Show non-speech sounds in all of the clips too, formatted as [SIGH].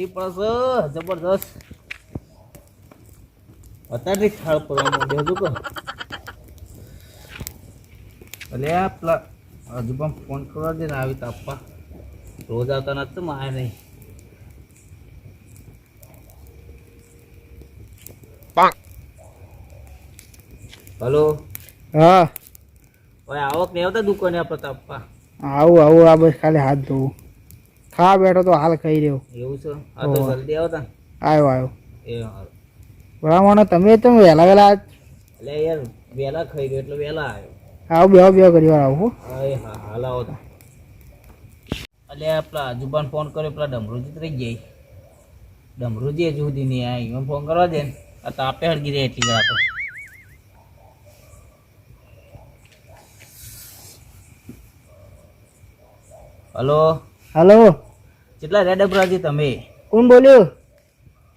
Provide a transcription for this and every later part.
ઠંડી પડશે જબરદસ્ત અત્યારે થાળ પડવા માંડ્યો હતો કે એટલે આ પેલા હજુ પણ ફોન કરવા દે ને આવી તાપવા રોજ આવતા નથી માયા નહીં. હલો? હા. ભાઈ આવક નહીં આવતા દુકાને આપણે તાપવા આવું આવું આ બસ ખાલી હાથ ધોવું. ખાવા બેઠો તો હાલ ખાઈ રહ્યો એવું છે? આ તો જલ્દી આવતા આવ્યો આવ્યો એ બરાબર તમે તો વહેલા વહેલા એટલે યાર વહેલા ખાઈ ગયો એટલે વહેલા આવ્યો આવો બે બે કરી વાર આવો હા. હા હાલ આવો તા એટલે આપણા જુબાન ફોન કર્યો પેલા ડમરુજી રહી જાય ડમરુજી હજુ સુધી નહીં આ એમ ફોન કરવા દે ને. આ તાપે હળગી જાય એટલી આપણે હલો? હલો. કેટલા રે ડબરાજી તમે? કોણ બોલ્યું?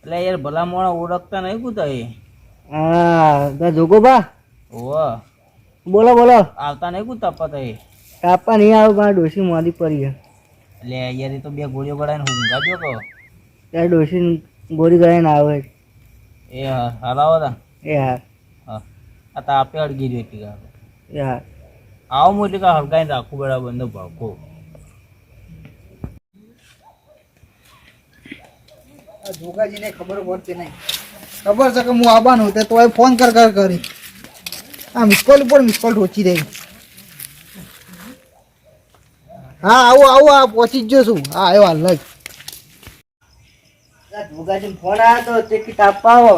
એટલે યાર ભલા મોણા ઓળખતા નહીં કુતા એ હા જોગોબા ઓહ. બોલો બોલો. આવતા નહીં કુતા પતા એ કાપા નહીં આવે મારા ડોસી મારી પડી એટલે યાર એ તો બે ગોળીઓ ગળાઈને ઊંઘા દો કહો. ત્યારે ડોસી ગોળી ગળાઈને આવે. એ હા હલાવો તા. એ હા. હા. આ તાપે અડગી રહ્યો એ હા. આવો હું એટલે કાંઈ હલકાઈને રાખું બરાબર બંધ ભાગો આ જોગાજીને ખબર પડતી નહીં. ખબર છે કે હું આવવાનું તે તો ફોન કર કર કરી. આ મિસકોલ ઉપર મિસકોલ ઠોચી રહી. હા આવો આવો આ પહોંચી જ છું. હા આવ્યો હાલ જ જોગાજી ફોન આવ્યો તો તે કી તાપવા આવો.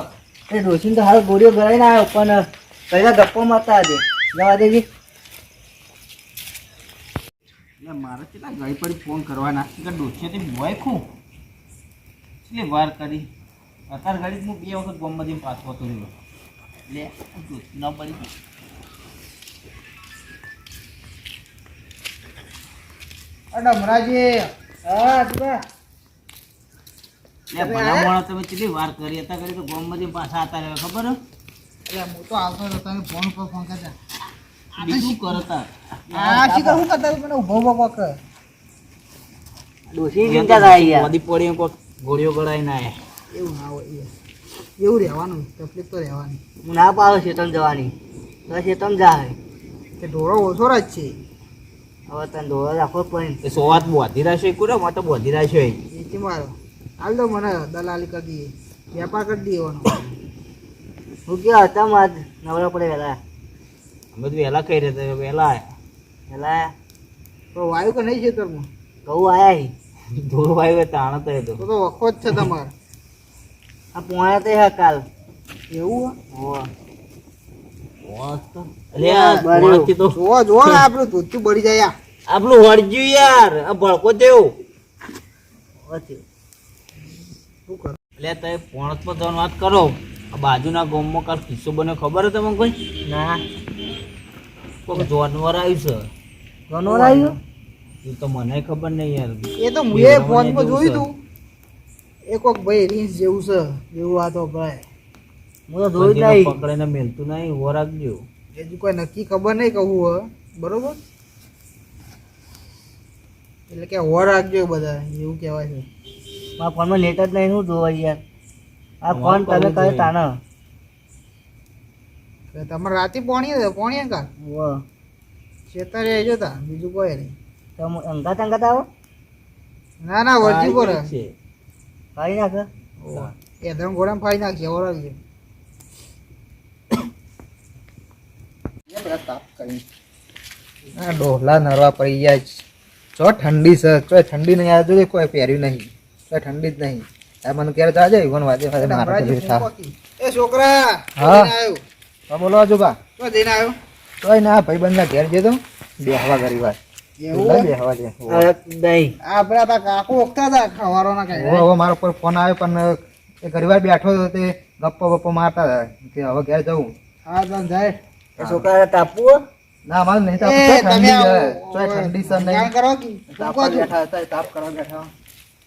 તે ડોસીને તો હાલ ગોળીઓ ગળાઈને આવ્યો પણ પહેલા ગપ્પો મારતા આજે. જવા દેજી. મારે કેટલા ગઈ પડી ફોન કરવાના? કે ડોસીથી બોય ખું? કેટલી વાર કરી? અત્યારે ઘડી હું બે વખત ગોમમાંથી પાછો હતો રહ્યો. લે ન પડી હા એટલે તમે કેટલી વાર કરી? અત્યારે કરી તો પાછા હતા રહ્યો ખબર હે? એટલે હું તો આવતો હતો તમે ફોન પર ફોન કરતા. બીજું કરતા આ શીખર શું કરતા? મને ઊભો ઊભો કોક. મોદી પડી કોક ગોળીઓ ગળાય ના એવું ના હોય એવું રહેવાનું તકલીફ તો રહેવાની. ના પાડો શેતમ જવાની. તો શેતમ જા કે ઢોરો ઓછો જ છે. હવે તને ઢોળો રાખવો પડે. એ સોવાત બોધી રાખ્યો એ કુરે માટે બોધી રાખ્યો એ. એથી મારો. હાલ તો મને દલાલી કરી દઈએ. વેપાર કરી દઈએ એવાનો. હું ક્યાં હતા માર નવરા પડે વહેલા અમે તો વહેલા કહી રહ્યા હતા વહેલા આવ્યા વહેલા તો વાયુ કે નહીં ખેતરમાં? કહું આયા હી. ધૂળ વાયુ તાણ તો. તો વખો જ છે તમારે. આ પોણા તે હા કાલ. એવું તો. જોવો જોવો આપણું ધોતું બળી જાય આપણું યાર. આ ભડકો એટલે તમે પોણસ પર જવાની વાત કરો. આ બાજુના ગામમાં કાલ કિસ્સો બને ખબર તમને કોઈ? ના. કોઈક જાનવર આવ્યું છે. ઘણો લાગ્યો એ તો મને ખબર નહીં યાર. એ તો હું એ ફોનમાં જોયું તું. એ કોક ભાઈ રીંસ જેવું છે. એવું આ તો ભાઈ હું તો જોયું નહીં. પકડીને મેલતું નહીં ઊભો રાખજો. હજુ કોઈ નક્કી ખબર નહીં કહું હોય બરોબર? એટલે કે હોર રાખજો બધા એવું કહેવાય છે. મારા ફોનમાં નેટ જ નહીં હું જોવા યાર? આ ફોન તમે કરે તાને. તમારે રાતે પોણીએ પોણીએ કા ચેતા રહેજો તા બીજું કોઈ નહીં. તમે અંગાત અંગાત આવો ના ના વર્જી પર આ છે કાઢી નાખે? એ ધમ ઘોડામાં ફાઈ નાખશે હોર રાખજો આ ડોહલા નરવા પડી જાય છે. જો ઠંડી છે ચો ઠંડી નહીં આવે તો કોઈ પહેર્યું નહીં. તો ઠંડી જ નહીં. આ મને ક્યારે જાજે ઈવન વાજે વાજે મારા એ છોકરા હા. આવ્યો? હા બોલો આજુબા. તો જઈને આવ્યો. તો ના ભાઈ બંધના ઘેર જતો બેહવા ગરીબ વાર. મારા ફોન આવ્યો પણ એ ઘરી બેઠો હતો તે ગપ્પો બપ્પો મારતા હતા કે હવે ઘેર જવું. હા તો જાય. એ તાપવું ના મારે નહીં તાપ તમે ઠંડી આવો, છે. તોય ઠંડી છે જાણ નહીં કરો તાપ બેઠા હતા તાપ કરવા બેઠા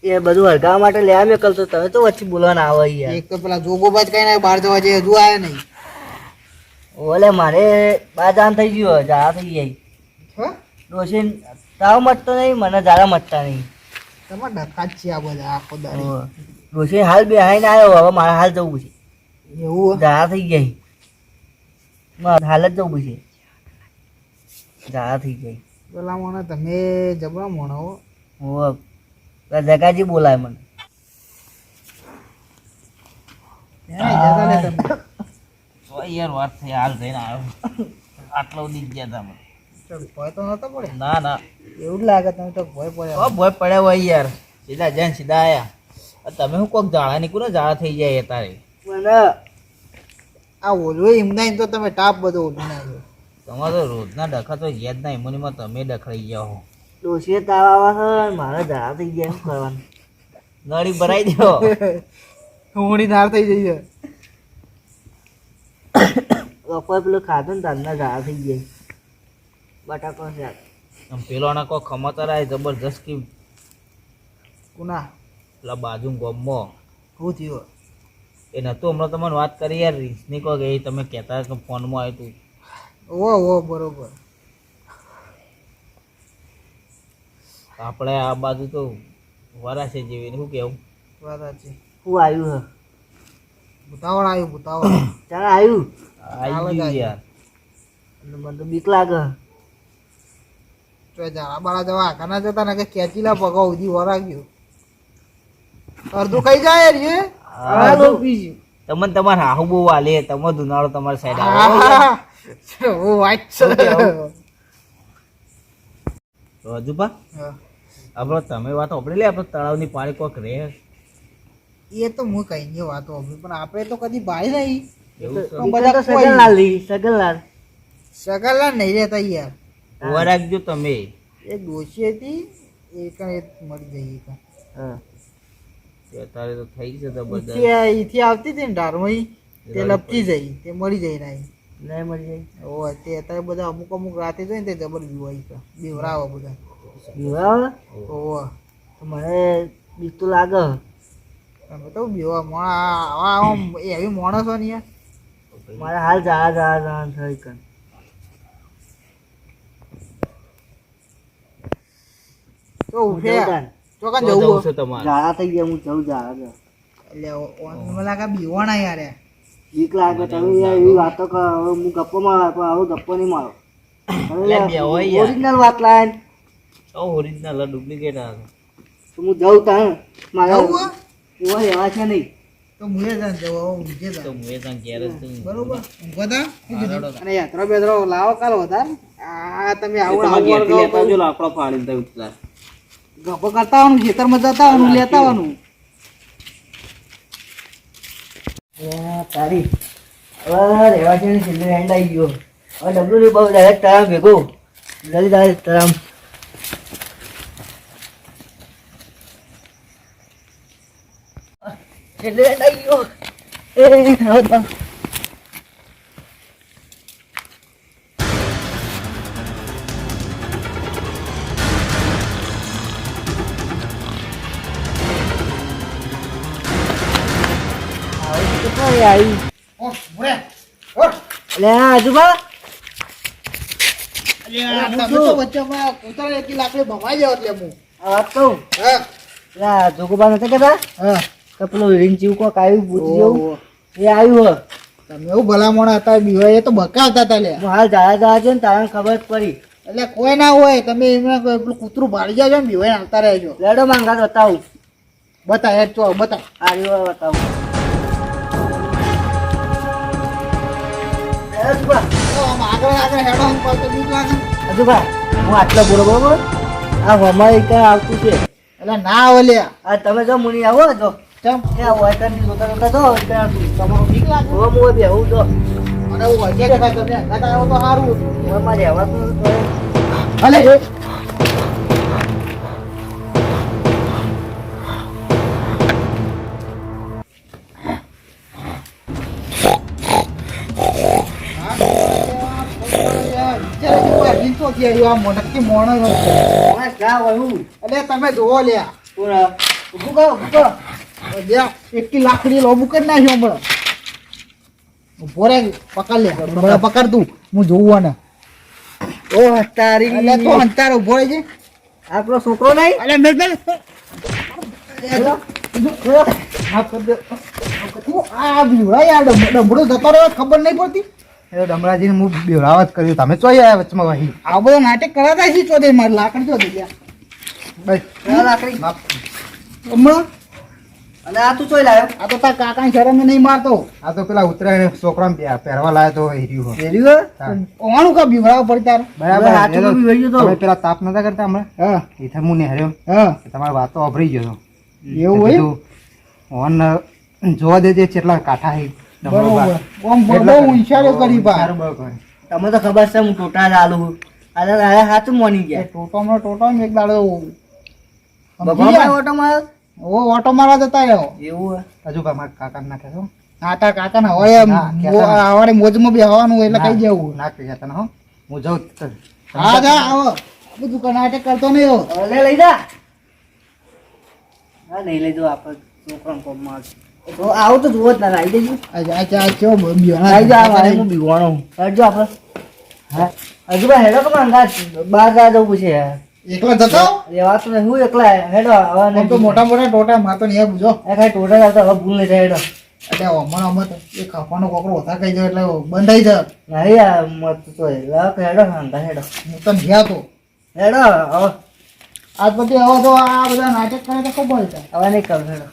એ બધું હરગાવા માટે લેવા મેકલતો તમે તો વચ્ચે બોલવાના આવો યાર એક તો પેલા જોગોબાજ કઈ ના બહાર જવા જઈએ હજુ આયા નહીં. ઓલે મારે બાજાન થઈ ગયો જા થઈ ગઈ. હા? ડોસીન તાવ મટતો નહીં મને ઝાડા મટતા નહીં. તમારે જ છે આ બધા આખો દાડી. ઓવે. હાલ બે ના આવ્યો હવે મારે હાલ જવું છે. એવું? ઝાડા થઈ ગઈ. મારે હાલ જ જવું છે. ઝાડા થઈ ગઈ. પેલા મને તમે જબરા મોણો. હો જગાજી બોલાય મને. યાર વાત થઈ હાલ થઈને આવ્યો. આટલો દીધ ગયા તમે ચાલ, ભય તો નતો પડે ના ના. એવું લાગે તમે તો ભય પડ્યા ભોય પડ્યા હોય યાર. સીધા જઈને સીધા આયા. તમે હું કોક જાળા નીકળો ને જાળા થઈ જાય તારે. મને આ ઓલો એમના એમ તો તમે ટાપ બધો ઓલું નાખ્યો. તમારો રોજના ડખા તો યાદ ના એમોનીમાં તમે ડખડાઈ ગયા હો. ડોશીએ તાવ આવે છે મારે ઝાડા થઈ ગયા શું કરવાનું? નળી ભરાઈ દો ઊંઘણી ધાર થઈ જઈ છે બપોરે પેલું ખાધું ને તારના ઝાડા થઈ ગયા. બટાકો શાક આમ પેલોના કોઈ ખમતર આય જબરજસ્ત કી કુના? પેલા બાજુ ગોમો. શું થયું? એ નતું હમણાં તમને વાત કરી યાર રીસની કહો કે તમે કહેતા કે ફોનમાં આવ્યું તું. ઓ ઓ બરોબર. આપણે આ બાજુ તો વરાશે જેવી શું કેવું? સાચી શું આવ્યું હે. ભૂતાવળ આવ્યું ભૂતાવળ. [COUGHS] ચાલ આવ્યું. આવ્યું યાર. મને તો બીક લાગે. જાળા બાળા જવા આખાના જતા ને કે ખેંચીલા પગા ઉધી વરાગ્યું અડધું ખાઈ જાય રે? અડધું. પીશું તમને તમારે હાહુ બહુ વાલે તમે ધુનાળો તમારી સાઈડ આવે. ઓ વાઈટ છે? હજુ પા આપણે તમે વાત લે આપણે તળાવની પાણી કોક રે એ તો હું કઈ ની વાતો પણ આપણે તો કદી ભાઈ નહીં. એવું છે. બધા તો સગનલાલ. સગનલાલ નહીં રહેતા યાર. ઊભા રાખજો તમે એ ડોશી હતી એ કણ મળી ગઈ હા અત્યારે તો થઈ છે તો બધા ઈથી આવતી હતી ને ધારમઈ તે લપકી જઈ તે મરી જઈ રહી નહીં મળી જાય ઓ તે અત્યારે બધા અમુક અમુક રાતે જોઈ ને તે જબર બીવાય છે બીવરાવે બધા બીવા ઓ તો મને બીક તો લાગે તમે તો બીવા મોણા આવા એવી માણસો ને યાર મારે હાલ જા જા જા થઈ કન તો ઉઠે ચોકન જવું જવું છે તમારે. થઈ ગયા હું જઉં ઝાડા જા. એટલે ઓ- ઓ- બીવાણા યાર. બીક લાગે તમે યાર એવી વાતો કરો. હવે હું ગપ્પો મારો પણ હવે ગપ્પો નહીં મારો. લે બે હોય યાર. ઓરિજિનલ વાત લાય. તો ઓરિજિનલ ડુપ્લિકેટ આવે તો હું જઉં તાં મારે જવું એવા છે નહીં. તો મુએ જાન જવું ઊંઘે તો જાન. હું એ ત્યાં ઘેર જ બરોબર. ઊંઘો તા? અને યાત્રા લાવો કાલ વધારે. આ તમે આવું આવજો લાકડો ફાડીને ઉતરા. ગપ્પો કરતા આવવાનું ખેતરમાં જતા આવવાનું લેતા આવવાનું તારી, હવે રહેવા છે ને છેલ્લે હેન્ડ આવી ગયો. હવે ડબલું નહીં બહુ ડાયરેક્ટ તરામ ભેગો. જલ્દી ડાયરેક્ટ તરામ. છેલ્લે હેન્ડ આવી ગયો. એ, હવે હા. લા જોગોબા નતા કેતા? પેલું રીંગ ચીવ કોક આવ્યું ભૂત જેવું. એ આવ્યું. તમે એવું ભલામણ હતા બીવાય એ તો બકાવતા હતા લે હાલ જા જા છે ને તારે ખબર પડી. એટલે કોઈ ના હોય તમે એમને પેલું કૂતરું ભાડી જાજો ને બીવાય આવતા રહેજો. લેડો માંગા બતાવું. બતા યાર ચો બતા આ રહ્યો બતાવું. આજુબા, હું આટલો બોલો બરોબર? આ હમારી કઈ આવતું છે? એટલે ના આવે લે. આ તમે જો મુની આવો તો ચમ કે આ વાયકરની જોતા જોતા જો તમારું બીક લાગે. હવે હું બેહું જો. મને હું હોય કે તમે અંગાત તો સારું હવે મારે રહેવાતું નથી. ભલે હા, જા વળું. એટલે તમે જોવો લ્યા ઉભું કહો ઉભું કહો એકલી લાકડી લોબુ કરી નાખ્યો હમણાં. ઊભો રે પકડ લે. પકડ તું. હું જોવું આને. ઓ તારી એટલે તો અંતાર ઊભો રહેજે આપણો છોકરો નહીં? અલે મેલ મેલ. આ બીવડા યાર ડમડો જતો રહ્યો ખબર નહીં પડતી. એ ડમરાજીને હું બેવડાવા જ કર્યું તમે ચોઈ આવ્યા વચમાં વહી. આ બધો નાટક કરાતા છે ચોદે મારે લાકડી ચોદે ગયા લાકડી. હમણાં? અને આ તું ચોઈ લાવ્યો આ તો તાર કાકાની શરમે નહીં મારતો. આ તો પેલા ઉત્તરાયણ છોકરા પહેરવા લાયા તો હીર્યું હેર્યું કોણ કા બીવડાવ પડી તાર? બરાબર. તો બી વળ્યું તો. પેલા તાપ નતા કરતા હમણાં? હા. એથે હું નેહર્યો. હા. તમારી વાતો અભરી ગયો. એવું હોય? ઓન જોવા દેજે કેટલા કાઠા હે. તમે તો ખબર છે હું ટોટા છું. આલે આલે હાચું મોની ગયા. ટોટોમાં ટોટોમાં એક દાડો? ઓટો માર્યો ઓ ઓટો મારવા જતા રહ્યો એવું. હજુ મારા કાકા નાખે છો હા. તાર કાકા ના હોય એમ. હા, બી મોજમાં બેહવાનું એટલે કઈ જવું ના કહી જતા હો. હું જઉં હા જા આવો. બધું કર્ણાટક કરતો નહીં હો. લે લઈ જા. હા નહીં લઈ જાઓ આપણે છોકરાને કોમમાં તો આવું તો જુઓ જ ના આવી જજો આ આ ચા ચો બીવાના આવી મારે હું બીવાનો કરજો આપણે. હા? હજુ ભાઈ હેડો તો અંદાજ બાર જા જવું પૂછે એકલા જતો? નહીં હું એકલા હેડો હવે તો મોટા મોટા ટોટા માતો નહીં પૂછો. એ ટોટા આવતા હવે ભૂલ નહીં હેડો. એટલે અમર અમર એ ખાવાનો કોકડો વધારે કહી દો એટલે બંધાઈ જાય. નહીં આ મત તો હેડો અંદાજ હેડો. હું ગયા તો હેડો હવે. આજ પછી હવે તો આ બધા નાટક કરે તો ખબર છે હવે નહીં કર હેડો.